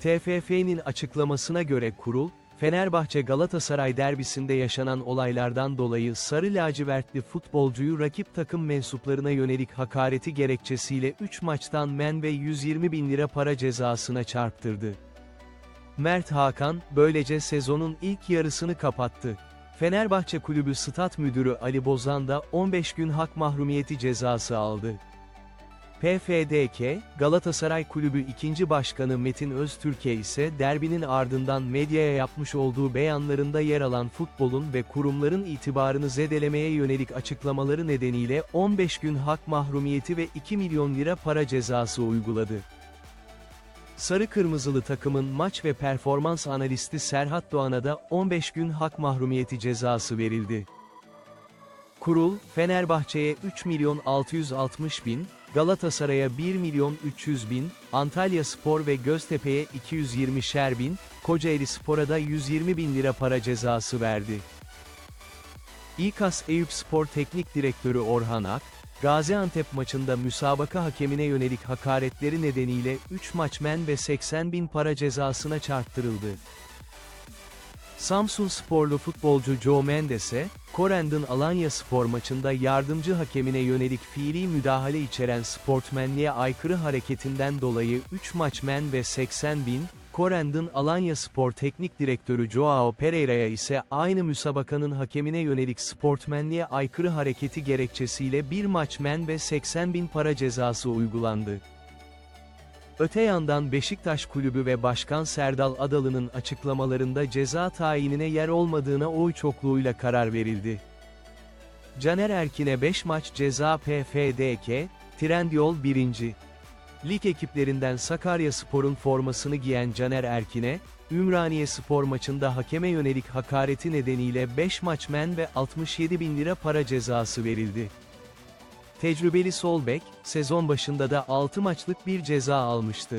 TFF'nin açıklamasına göre kurul, Fenerbahçe-Galatasaray derbisinde yaşanan olaylardan dolayı sarı lacivertli futbolcuyu rakip takım mensuplarına yönelik hakareti gerekçesiyle 3 maçtan men ve 120 bin lira para cezasına çarptırdı. Mert Hakan, böylece sezonun ilk yarısını kapattı. Fenerbahçe Kulübü Stat Müdürü Ali Bozan da 15 gün hak mahrumiyeti cezası aldı. PFDK, Galatasaray Kulübü 2. Başkanı Metin Öztürk'e ise derbinin ardından medyaya yapmış olduğu beyanlarında yer alan futbolun ve kurumların itibarını zedelemeye yönelik açıklamaları nedeniyle 15 gün hak mahrumiyeti ve 2 milyon lira para cezası uyguladı. Sarı Kırmızılı takımın maç ve performans analisti Serhat Doğan'a da 15 gün hak mahrumiyeti cezası verildi. Kurul, Fenerbahçe'ye 3 milyon 660 bin, Galatasaray'a 1 milyon 300 bin, Antalya Spor ve Göztepe'ye 220'şer bin, Kocaeli Spor'a da 120 bin lira para cezası verdi. İKAS Eyüp Spor Teknik Direktörü Orhan Ak, Gaziantep maçında müsabaka hakemine yönelik hakaretleri nedeniyle 3 maç men ve 80 bin para cezasına çarptırıldı. Samsun sporlu futbolcu Joe Mendes'e, Corendon Alanya spor maçında yardımcı hakemine yönelik fiili müdahale içeren sportmenliğe aykırı hareketinden dolayı 3 maç men ve 80 bin, Corendon Alanya Spor Teknik Direktörü Joao Pereira'ya ise aynı müsabakanın hakemine yönelik sportmenliğe aykırı hareketi gerekçesiyle 1 maç men ve 80 bin para cezası uygulandı. Öte yandan Beşiktaş Kulübü ve Başkan Serdal Adalı'nın açıklamalarında ceza tayinine yer olmadığına oy çokluğuyla karar verildi. Caner Erkin'e 5 maç ceza PFDK, Trendyol 1. Lig ekiplerinden Sakarya Spor'un formasını giyen Caner Erkin'e, Ümraniye Spor maçında hakeme yönelik hakareti nedeniyle 5 maç men ve 67 bin lira para cezası verildi. Tecrübeli sol bek, sezon başında da 6 maçlık bir ceza almıştı.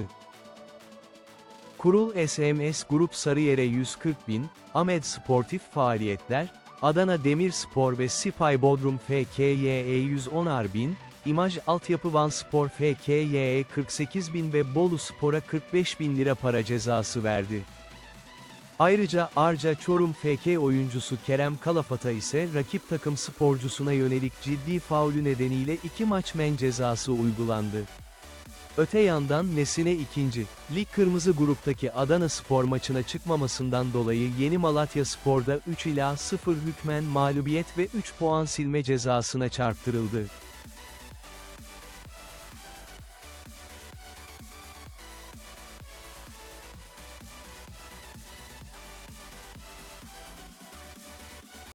Kurul SMS Grup Sarıyer'e 140 bin, Ahmet Sportif Faaliyetler, Adana Demirspor ve Sipay Bodrum FKYE 110'ar bin, İmaj Altyapı Van Spor FKYE 48 bin ve Bolu Spor'a 45 bin lira para cezası verdi. Ayrıca Arca Çorum FK oyuncusu Kerem Kalafat'a ise rakip takım sporcusuna yönelik ciddi faulü nedeniyle 2 maç men cezası uygulandı. Öte yandan Nesine 2. Lig Kırmızı Grup'taki Adana Spor maçına çıkmamasından dolayı Yeni Malatya Spor'da 3 ila 0 hükmen mağlubiyet ve 3 puan silme cezasına çarptırıldı.